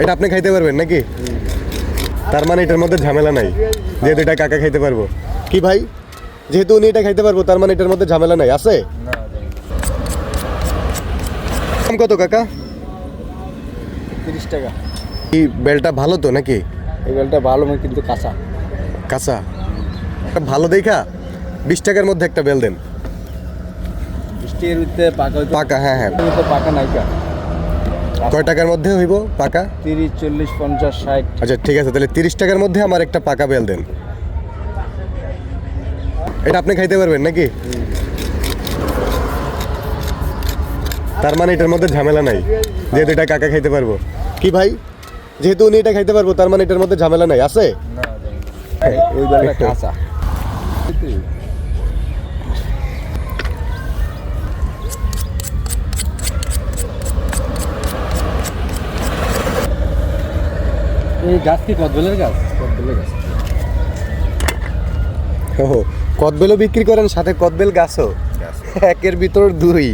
এটা আপনি খাইতে পারবেন নাকি? তার মানে এটার মধ্যে ঝামেলা নাই যেহেতু এটা কাকা খাইতে পারব। কি ভাই? যেহেতু উনি এটা খাইতে পারব তার মানে এটার মধ্যে ঝামেলা নাই আছে? কত কাকা? তিরিশ টাকা। এই বেলটা ভালো তো নাকি? এই বেলটা ভালো কিন্তু কাঁচা। কাঁচা? একটা ভালো দেখা? বিশ টাকার মধ্যে একটা বেল দেন। পাকা হ্যাঁ হ্যাঁ। পাকা নাইকা কয় টাকার মধ্যে হইব পাকা? তিরিশ চল্লিশ পঞ্চাশ ষাট। আচ্ছা ঠিক আছে তাহলে তিরিশ টাকার মধ্যে আমার একটা পাকা বেল দেন। এটা আপনি খাইতে পারবেন নাকি? তার মানে এটার মধ্যে ঝামেলা নাই যেহেতু এটা কাকা খাইতে পারব। কি ভাই? যেহেতু উনি এটা খাইতে পারব তার মানে এটার মধ্যে ঝামেলা নাই আছে? ওই বেলটা কাঁচা। এই গাছ কি কদবেলের গাছ? কদবেলের গাছ। ও কদবেলও বিক্রি করেন সাথে কদবেল গাছও? একের ভিতর দুই।